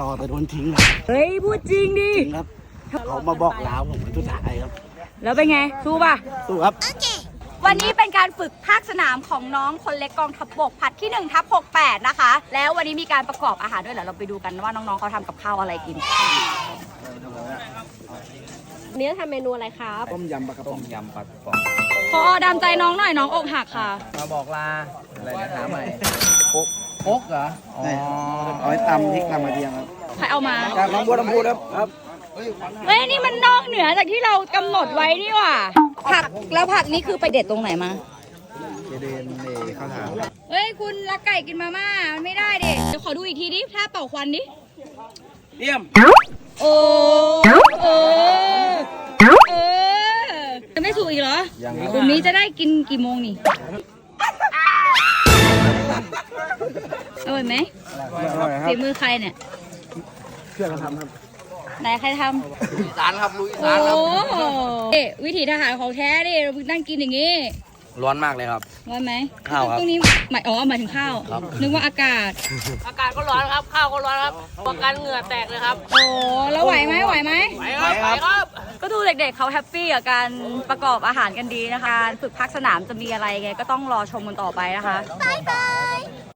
รอแต่โดนทิ้งครับเฮ้ยพูดจริงดิจริงครับเขามาบอกลาผมเป็นทุกทายครับ แล้วเป็นไงสู้ป่ะ สู้ครับ วันนี้เป็นการฝึกภาคสนามของน้องคนเล็กกองทัพบกผัดที่1ทับ68 นะคะ แล้ววันนี้มีการประกอบอาหารด้วยเหรอเราไปดูกันว่าน้องๆเขาทำกับข้าวอะไรกินวันนี้จะทำเมนูอะไรครับต้มยำปลากระป๋องยำปลากระป๋องพอดามใจน้องหน่อยน้องอกหักค่ะ มาบอกลาอะไรนะถามใหม่ปกปกเหรอ อ๋อเอาไว้ตำพริกตำกระเทียมครับ ใครเอามาจากน้องบัวลำพูครับครับเฮ้ยนี่มันนอกเหนือจากที่เรากำหนดไว้นี่หว่า ผักแล้วผักนี่คือไปเด็ดตรงไหนมาเจเดนเอข้าวถามเฮ้ยคุณรักไก่กินมาม่ามันไม่ได้ดิเดี๋ยวขอดูอีกทีดิถ้าเป่าควันดิเยี่ยมโอ้เออเออจะไม่สุกอีกเหรอยังกลุ่มนี้จะได้กินกี่โมงนี่อร่อยไหมอร่อยครับฝีมือใครเนี่ย เพื่อนเราทำครับไหนใครทำอีสานครับลุยอีโอ้สานครับเอ๊ะวิถีทหารของแท้ดิเรานั่งกินอย่างงี้ร้อนมากเลยครับ ร้อนไหมข้าวครับตรงนี้หมายอ๋อหมายถึงข้าว ครับ นึกว่าอากาศ อากาศก็ร้อนครับ ข้าวก็ร้อนครับประกันเหงื่อแตกเลยครับโอ้แล้วไหวไหมไหวไหม ไปครับไปครับ ก็ดูเด็กๆเขาแฮปปี้กับการประกอบอาหารกันดีนะคะการฝึกพักสนามจะมีอะไรไงก็ต้องรอชมกันต่อไปนะคะบ๊ายบาย